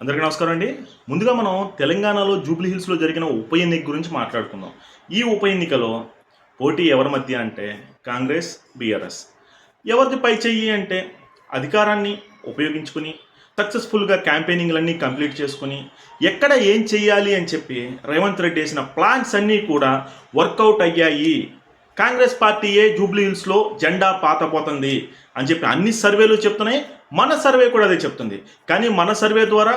అందరికీ నమస్కారం అండి. ముందుగా మనం తెలంగాణలో జూబ్లీ హిల్స్లో జరిగిన ఉప ఎన్నిక గురించి మాట్లాడుకుందాం. ఈ ఉప ఎన్నికలో పోటీ ఎవరి మధ్య అంటే కాంగ్రెస్ బీఆర్ఎస్. ఎవరిది పై చెయ్యి అంటే అధికారాన్ని ఉపయోగించుకుని సక్సెస్ఫుల్గా క్యాంపెయినింగ్లన్నీ కంప్లీట్ చేసుకుని ఎక్కడ ఏం చేయాలి అని చెప్పి రేవంత్ రెడ్డి వేసిన ప్లాన్స్ అన్నీ కూడా వర్కౌట్ అయ్యాయి. కాంగ్రెస్ పార్టీయే జూబ్లీ హిల్స్లో జెండా పాతపోతుంది అని చెప్పి అన్ని సర్వేలు చెప్తున్నాయి. మన సర్వే కూడా అదే చెప్తుంది. కానీ మన సర్వే ద్వారా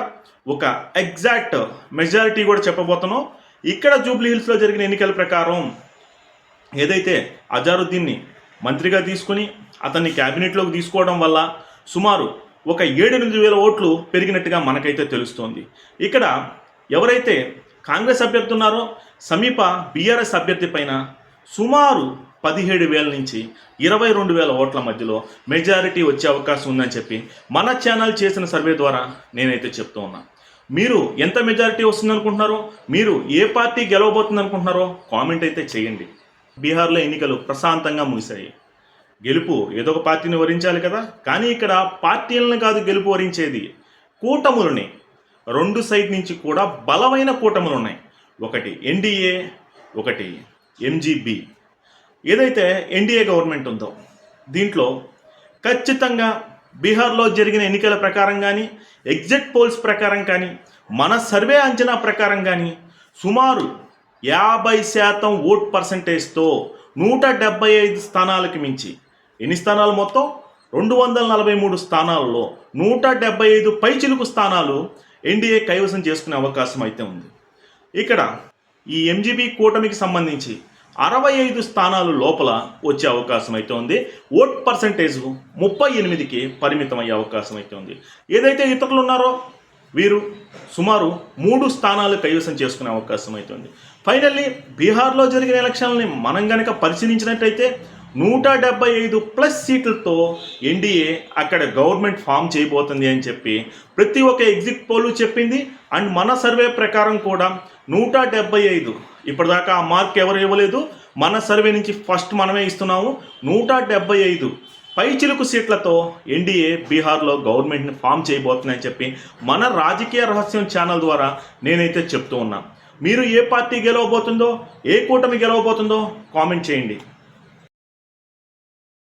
ఒక ఎగ్జాక్ట్ మెజారిటీ కూడా చెప్పబోతున్నాం. ఇక్కడ జూబ్లీ హిల్స్లో జరిగిన ఎన్నికల ప్రకారం ఏదైతే అజారుద్దీన్ని మంత్రిగా తీసుకుని అతన్ని క్యాబినెట్లోకి తీసుకోవడం వల్ల సుమారు ఒక ఏడు ఎనిమిది వేల ఓట్లు పెరిగినట్టుగా మనకైతే తెలుస్తోంది. ఇక్కడ ఎవరైతే కాంగ్రెస్ అభ్యర్థి ఉన్నారో సమీప బీఆర్ఎస్ అభ్యర్థి పైన సుమారు పదిహేడు వేల నుంచి ఇరవై రెండు వేల ఓట్ల మధ్యలో మెజారిటీ వచ్చే అవకాశం ఉందని చెప్పి మన ఛానల్ చేసిన సర్వే ద్వారా నేనైతే చెప్తూ ఉన్నాను మీరు ఎంత మెజారిటీ వస్తుంది అనుకుంటున్నారో మీరు ఏ పార్టీ గెలవబోతుంది అనుకుంటున్నారో కామెంట్ అయితే చేయండి. బీహార్లో ఎన్నికలు ప్రశాంతంగా ముగిశాయి. గెలుపు ఏదో ఒక పార్టీని వరించాలి కదా కానీ ఇక్కడ పార్టీలను కాదు గెలుపు వరించేది కూటములని. రెండు సైడ్ నుంచి కూడా బలమైన కూటములు ఉన్నాయి. ఒకటి ఎన్డీఏ ఒకటి ఎంజీబీ ఏదైతే ఎన్డీఏ గవర్నమెంట్ ఉందో దీంట్లో ఖచ్చితంగా బీహార్లో జరిగిన ఎన్నికల ప్రకారం కానీ ఎగ్జిట్ పోల్స్ ప్రకారం కానీ మన సర్వే అంచనా ప్రకారం కానీ సుమారు యాభై శాతం ఓట్ పర్సంటేజ్తో నూట డెబ్బై ఐదు స్థానాలకు మించి ఎన్ని స్థానాలు మొత్తం? రెండు వందల నలభై మూడు స్థానాల్లో నూట డెబ్బై ఐదు పైచిలుకు స్థానాలు ఎన్డీఏ కైవసం చేసుకునే అవకాశం అయితే ఉంది. ఇక్కడ ఈ ఎంజీబీ కూటమికి సంబంధించి అరవై ఐదు స్థానాలు లోపల వచ్చే అవకాశం అయితే ఉంది ఓట్ పర్సంటేజ్ ముప్పై ఎనిమిదికి పరిమితం అయ్యే అవకాశం అయితే ఉంది ఏదైతే ఇతరులు ఉన్నారో వీరు సుమారు మూడు స్థానాలు కైవసం చేసుకునే అవకాశం అయితే ఉంది ఫైనల్లీ బీహార్లో జరిగిన ఎలక్షన్లని మనం గనక పరిశీలించినట్టయితే నూట డెబ్బై ఐదు ప్లస్ సీట్లతో ఎన్డీఏ అక్కడ గవర్నమెంట్ ఫామ్ చేయబోతుంది అని చెప్పి ప్రతి ఒక్క ఎగ్జిట్ పోలు చెప్పింది. అండ్ మన సర్వే ప్రకారం కూడా నూట డెబ్బై ఐదు ఇప్పటిదాకా ఆ మార్క్ ఎవరు ఇవ్వలేదు. మన సర్వే నుంచి ఫస్ట్ మనమే ఇస్తున్నాము. నూట డెబ్బై ఐదు పై చిలుకు సీట్లతో ఎన్డీఏ బీహార్లో గవర్నమెంట్ని ఫామ్ చేయబోతుందని చెప్పి మన రాజకీయ రహస్యం ఛానల్ ద్వారా నేనైతే చెప్తూ ఉన్నాను మీరు ఏ పార్టీ గెలవబోతుందో ఏ కూటమి గెలవబోతుందో కామెంట్ చేయండి.